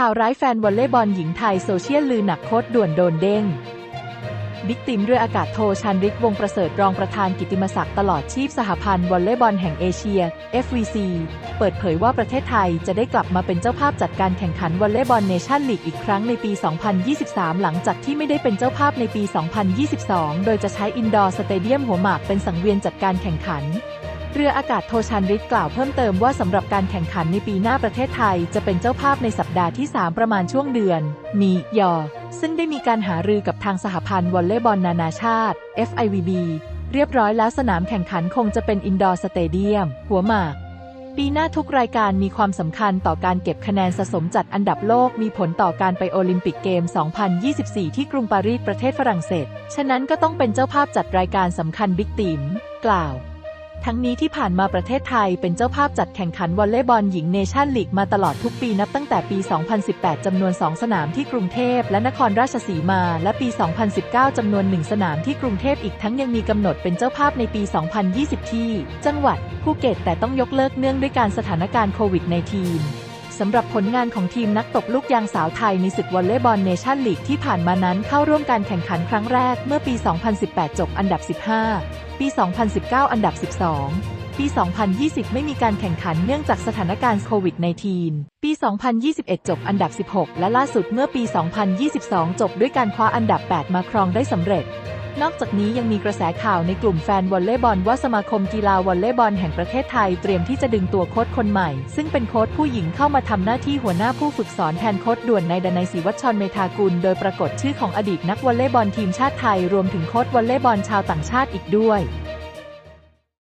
ข่าวร้ายแฟนวอลเลย์บอลหญิงไทยโซเชียลลือหนักโคตรด่วนโดนเด้ง บิ๊กติมเรืออากาศโทชันริกวงประเสริฐรองประธานกิตติมศักดิ์ตลอดชีพสหพันธ์วอลเลย์บอลแห่งเอเชีย FVC เปิดเผยว่าประเทศไทยจะได้กลับมาเป็นเจ้าภาพจัดการแข่งขันวอลเลย์บอลเนชั่นลีกอีกครั้งในปี 2023 หลังจากที่ไม่ได้เป็นเจ้าภาพในปี 2022 โดยจะใช้อินดอร์สเตเดียมหัวหมากเป็นสังเวียนจัดการแข่งขัน เรืออากาศโทชันริกกล่าวเพิ่มเติมว่าสำหรับการแข่งขันในปีหน้าประเทศไทยจะเป็นเจ้าภาพในสัปดาห์ที่ 3 ประมาณช่วงเดือน มียอ ซึ่งได้มีการหารือกับทางสหพันธ์วอลเลย์บอลนานาชาติ FIVB เรียบร้อยแล้วสนามแข่งขันคงจะเป็นอินดอร์สเตเดียม หัวหมาก ปีหน้าทุกรายการมีความสำคัญต่อการเก็บคะแนนสะสมจัดอันดับโลกมีผลต่อการไปโอลิมปิกเกม 2024 ที่กรุงปารีสประเทศฝรั่งเศส ฉะนั้นก็ต้องเป็นเจ้าภาพจัดรายการสำคัญบิ๊กติมกล่าว ทั้งนี้ที่ผ่านมาประเทศไทยเป็นเจ้าภาพจัดแข่งขันวอลเลย์บอลหญิงเนชั่นลีกมาตลอดทุกปีนับตั้งแต่ปี 2018 จำนวน 2 สนามที่กรุงเทพและนครราชสีมา และปี 2019 จำนวน 1 สนามที่กรุงเทพอีกทั้งยังมีกำหนดเป็นเจ้าภาพในปี 2020 ที่ จังหวัดภูเก็ตแต่ต้องยกเลิกเนื่องด้วยการสถานการณ์โควิด -19 สำหรับผลงานของทีมนักตบลูกยางสาวไทยในศึกวอลเลย์บอลเนชั่นลีกที่ผ่านมานั้นเข้าร่วมการแข่งขันครั้งแรกเมื่อปี 2018 จบอันดับ 15 ปี 2019 อันดับ 12 ปี 2020 ไม่มีการแข่งขันเนื่องจากสถานการณ์โควิด -19 ปี 2021 จบอันดับ 16 และล่าสุดเมื่อปี 2022 จบด้วยการคว้าอันดับ 8 มาครองได้สำเร็จ นอกจากนี้ยังมีกระแสข่าวในกลุ่มแฟนวอลเลย์บอลว่าสมาคมกีฬาวอลเลย์บอลแห่งประเทศไทยเตรียมที่จะดึงตัวโค้ชคนใหม่ ซึ่งเป็นโค้ชผู้หญิงเข้ามาทำหน้าที่หัวหน้าผู้ฝึกสอนแทนโค้ชด่วนในดนัยศรีวัชรเมธากุล โดยปรากฏชื่อของอดีตนักวอลเลย์บอลทีมชาติไทยรวมถึงโค้ชวอลเลย์บอลชาวต่างชาติอีกด้วย